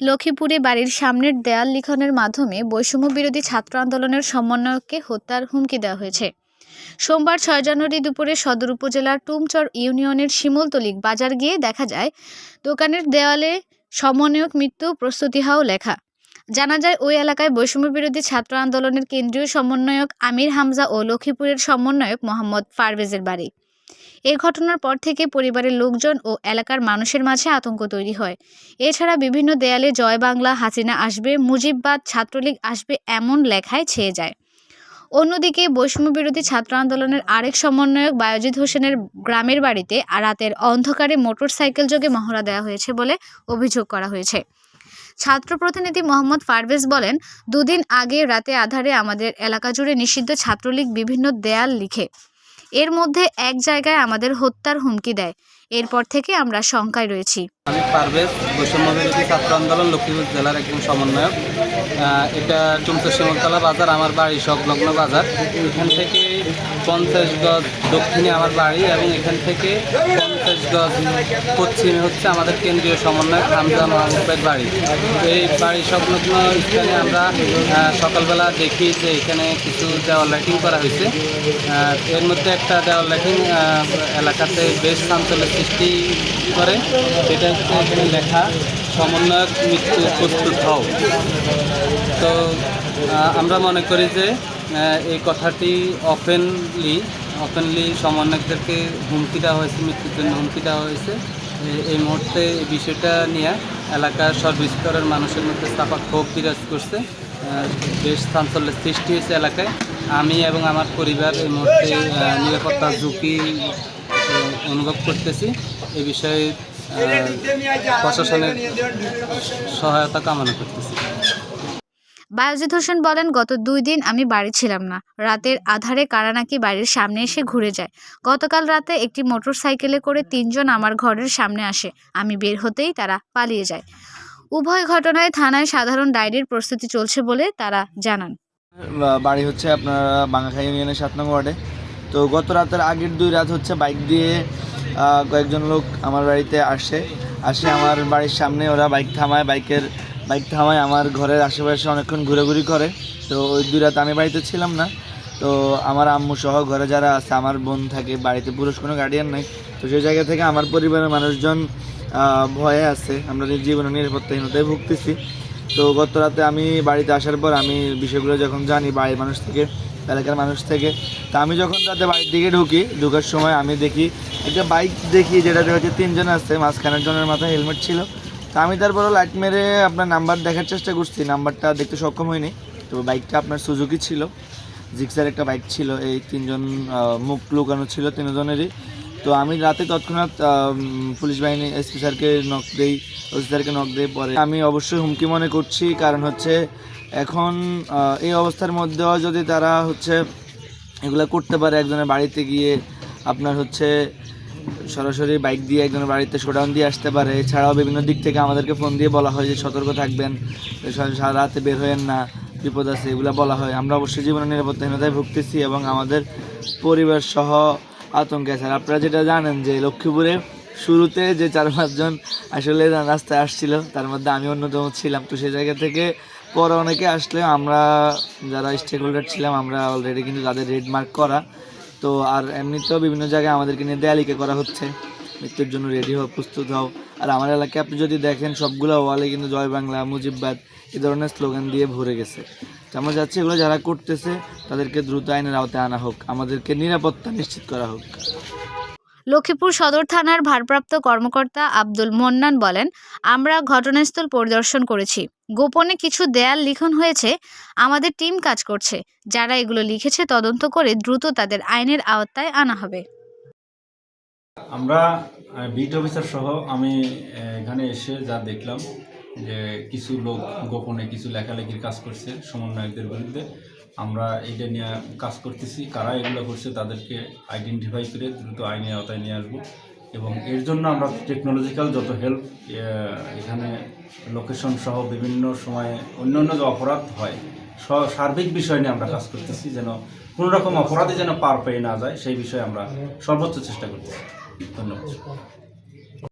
লক্ষ্মীপুরে বাড়ির সামনের দেয়াল লিখনের মাধ্যমে বৈষম্য বিরোধী ছাত্র আন্দোলনের সমন্বয়ককে হত্যার হুমকি দেওয়া হয়েছে। সোমবার ছয় জানুয়ারি দুপুরে সদর উপজেলার টুমচর ইউনিয়নের শিমলতলিক বাজার গিয়ে দেখা যায়, দোকানের দেওয়ালে সমন্বয়ক মৃত্যু, প্রস্তুতি হাও লেখা। জানা যায়, ওই এলাকায় বৈষম্য বিরোধী ছাত্র আন্দোলনের কেন্দ্রীয় সমন্বয়ক আমির হামজা ও লক্ষ্মীপুরের সমন্বয়ক মোহাম্মদ ফারভেজের বাড়ি। এ ঘটনার পর থেকে পরিবারের লোকজন ও এলাকার মানুষের মাঝে আতঙ্ক তৈরি হয়। এছাড়া বিভিন্ন দেয়ালে জয় বাংলা, হাসিনা আসবে, মুজিববাদ, ছাত্রলীগ আসবে এমন লেখায় ছেয়ে যায়। অন্যদিকে বৈষম্য বিরোধী ছাত্র আন্দোলনের আরেক সমন্বয়ক বায়োজিৎ হোসেনের গ্রামের বাড়িতে রাতের অন্ধকারে মোটরসাইকেল যোগে মহড়া দেওয়া হয়েছে বলে অভিযোগ করা হয়েছে। ছাত্র প্রতিনিধি মোহাম্মদ পারভেজ বলেন, দুদিন আগে রাতে আধারে আমাদের এলাকা জুড়ে নিষিদ্ধ ছাত্রলীগ বিভিন্ন দেয়াল লিখে এর মধ্যে এক জায়গায় আমাদের হত্যার হুমকি দেয়। এরপর থেকে আমরা শঙ্কায় রয়েছি। আমি পারভেজ বৈষম্যবিরোধী ছাত্র আন্দোলন লক্ষ্মীপুর জেলার একজন সমন্বয়ক। এটা চুমচর শিমলতলা বাজার, আমার বাড়ি সংলগ্ন বাজার। এখান থেকে পঞ্চাশ গজ দক্ষিণে আমার বাড়ি এবং এখান থেকে পঞ্চাশ গজ পশ্চিমে হচ্ছে আমাদের কেন্দ্রীয় সমন্বয়ক হামজা মাহমুদের বাড়ি। এই বাড়ি সংলগ্ন স্থানে আমরা সকালবেলা দেখি যে এখানে কিছু দেওয়াল লাইটিং করা হয়েছে। এর মধ্যে একটা দেওয়াল লাইটিং এলাকাতে বেশ চাঞ্চল্যের সৃষ্টি করে। সেটা হচ্ছে এখানে লেখা, সমন্বয়ক মৃত্যু প্রস্তুত হও। তো আমরা মনে করি যে এই কথাটি অপেনলি অপেনলি সমন্বয়কদেরকে হুমকি দেওয়া হয়েছে মৃত্যুর জন্য হুমকি দেওয়া হয়েছে। এই মুহূর্তে এই বিষয়টা নিয়ে এলাকার সর্বস্তরের মানুষের মধ্যে চাপা ক্ষোভ বিরাজ করছে। বেশ চাঞ্চল্যের সৃষ্টি হয়েছে এলাকায়। আমি এবং আমার পরিবার এই মুহূর্তে আহ, নিরাপত্তার ঝুঁকি অনুভব করতেছি। এই বিষয়ে প্রশাসনের সহায়তা কামনা করতেছি। বায়োজিৎ হোসেন বলেন, গত দুই দিন আমি বাড়ি ছিলাম না। রাতের আধারে কারা নাকি বাড়ির সামনে এসে ঘুরে যায়। গতকাল রাতে একটি মোটরসাইকেলে করে তিনজন আমার ঘরের সামনে আসে। আমি বের হতেই তারা পালিয়ে যায়। উভয় ঘটনায় থানায় সাধারণ ডায়েরির প্রস্তুতি চলছে বলে তারা জানান। বাড়ি হচ্ছে আপনার বাঙ্গাখাই ইউনিয়নের সাত নং ওয়ার্ডে। তো গত রাতের আগের দুই রাত হচ্ছে বাইক দিয়ে কয়েকজন লোক আমার বাড়িতে আসে। আসে আমার বাড়ির সামনে ওরা বাইক থামায়, বাইকের বাইক থামায় আমার ঘরের আশেপাশে অনেকক্ষণ ঘোরাঘুরি করে। তো ওই দুই রাত আমি বাড়িতে ছিলাম না। তো আমার আম্মু সহ ঘরে যারা আছে, আমার বোন থাকে, বাড়িতে পুরুষ কোনো গার্ডিয়ান নাই। তো সেই জায়গা থেকে আমার পরিবারের মানুষজন ভয়ে আছে। আমরা জীবনে নিরাপত্তাহীনতায় ভুগতেছি। তো গত রাতে আমি বাড়িতে আসার পর আমি বিষয়গুলো যখন জানি, বাড়ির মানুষ থেকে, এলাকার মানুষ থেকে, তা আমি যখন রাতে বাড়ির দিকে ঢুকি, ঢুকার সময় আমি দেখি, একটা বাইক দেখি, যেটাতে হচ্ছে তিনজন আছে মাঝখানের জনের মাথায় হেলমেট ছিল। তা আমি তারপরে লাইট মেরে আপনার নাম্বার দেখার চেষ্টা করছি। নাম্বারটা দেখতে সক্ষম হয়নি তো বাইকটা আপনার সুজুকি ছিল। জিক্সার একটা বাইক ছিল। এই তিনজন মুখ লুকানো ছিল তিনজনেরই। তো আমি রাতে তৎক্ষণাৎ পুলিশ বাহিনী এসপি স্যারকে নক দেই, ওসি স্যারকে নক দিয়ে পরে আমি অবশ্যই হুমকি মনে করছি। কারণ হচ্ছে এখন এই অবস্থার মধ্যেও যদি তারা হচ্ছে এগুলো করতে পারে, একজনের বাড়িতে গিয়ে আপনার হচ্ছে সরাসরি বাইক দিয়ে একজনের বাড়িতে শোডাউন দিয়ে আসতে পারে। এছাড়াও বিভিন্ন দিক থেকে আমাদেরকে ফোন দিয়ে বলা হয় যে, সতর্ক থাকবেন। সারা রাতে বের হয়েন না, বিপদ আছে, এগুলো বলা হয়। আমরা অবশ্যই জীবনের নিরাপত্তাহীনতায় ভুগতেছি এবং আমাদের পরিবার সহ আতঙ্কে আছে। আপনারা যেটা জানেন যে, লক্ষ্মীপুরে শুরুতে যে চার পাঁচজন আসলে রাস্তায় আসছিল, তার মধ্যে আমি অন্যতম ছিলাম। তো সেই জায়গা থেকে পরে অনেকে আসলে আমরা যারা স্টেক হোল্ডার ছিলাম, আমরা অলরেডি কিন্তু তাদের রেড মার্ক করা। তো আর এমনিতেও বিভিন্ন জায়গায় আমাদেরকে নিয়ে দেয়ালিকে করা হচ্ছে। মৃত্যুর জন্য রেডি হও, প্রস্তুত হও। আর আমার এলাকায় আপনি যদি দেখেন, সবগুলো ওয়ালে কিন্তু জয় বাংলা, মুজিববাদ এ ধরনের স্লোগান দিয়ে ভরে গেছে। তো আমরা যাচ্ছি এগুলো যারা করতেছে, তাদেরকে দ্রুত আইনের আওতায় আনা হোক। আমাদেরকে নিরাপত্তা নিশ্চিত করা হোক। লক্ষ্মীপুর সদর থানার ভারপ্রাপ্ত কর্মকর্তা আব্দুল মন্নান বলেন, আমরা ঘটনাস্থল পরিদর্শন করেছি। গোপনে কিছু দেয়াল লিখন হয়েছে। আমাদের টিম কাজ করছে। যারা এগুলো লিখেছে তদন্ত করে দ্রুত তাদের আইনের আওতায় আনা হবে। আমরা বিট অফিসার সহ আমি এখানে এসে যা দেখলাম যে কিছু লোক গোপনে কিছু লেখালেখির কাজ করছে সমন্বয়কদের বিরুদ্ধে। আমরা এটা নিয়ে কাজ করতেছি, কারা এগুলো করছে তাদেরকে আইডেন্টিফাই করে দ্রুত আইনের আওতায় নিয়ে আসব। এবং এর জন্য আমরা টেকনোলজিক্যাল যত হেল্প এখানে লোকেশন সহ বিভিন্ন সময়ে অন্য অন্য যে অপরাধ হয় সার্বিক বিষয় নিয়ে আমরা কাজ করতেছি যেন কোনো রকম অপরাধে যেন পার পেয়ে না যায়, সেই বিষয়ে আমরা সর্বোচ্চ চেষ্টা করতেছি। ধন্যবাদ।